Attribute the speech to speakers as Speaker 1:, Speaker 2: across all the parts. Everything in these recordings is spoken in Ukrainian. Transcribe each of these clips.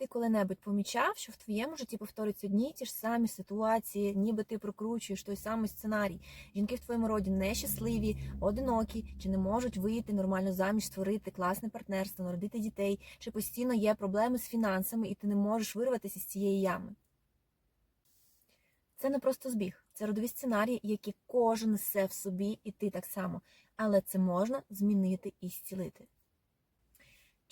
Speaker 1: Ти коли-небудь помічав, що в твоєму житті повторюються одні й ті ж самі ситуації, ніби ти прокручуєш той самий сценарій. Жінки в твоєму роді нещасливі, одинокі, чи не можуть вийти нормально заміж, створити класне партнерство, народити дітей, чи постійно є проблеми з фінансами, і ти не можеш вирватися з цієї ями. Це не просто збіг, це родові сценарії, які кожен несе в собі, і ти так само. Але це можна змінити і зцілити.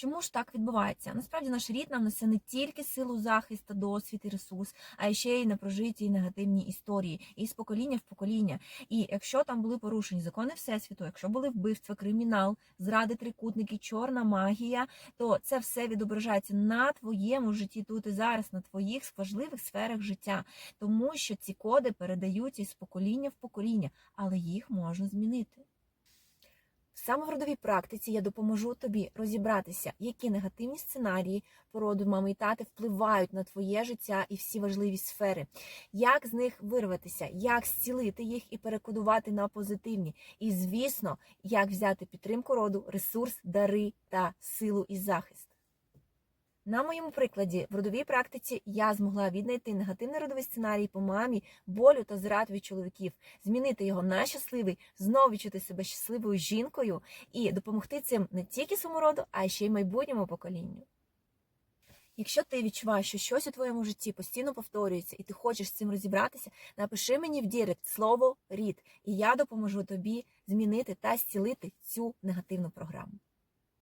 Speaker 1: Чому ж так відбувається? Насправді наш рід нам несе не тільки силу захисту, досвід і ресурс, а ще й непрожиті негативні історії, і з покоління в покоління. І якщо там були порушені закони всесвіту, якщо були вбивства, кримінал, зради трикутники, чорна магія, то це все відображається на твоєму житті тут і зараз, на твоїх важливих сферах життя, тому що ці коди передаються із покоління в покоління, але їх можна змінити. Саме в родовій практиці я допоможу тобі розібратися, які негативні сценарії породу мами і тати впливають на твоє життя і всі важливі сфери, як з них вирватися, як зцілити їх і перекодувати на позитивні. І, звісно, як взяти підтримку роду, ресурс, дари та силу і захист. На моєму прикладі в родовій практиці я змогла віднайти негативний родовий сценарій по мамі, болю та зрад від чоловіків, змінити його на щасливий, знову відчути себе щасливою жінкою і допомогти цим не тільки своєму роду, а ще й майбутньому поколінню. Якщо ти відчуваєш, що щось у твоєму житті постійно повторюється, і ти хочеш з цим розібратися, напиши мені в Дірект слово рід, і я допоможу тобі змінити та зцілити цю негативну програму.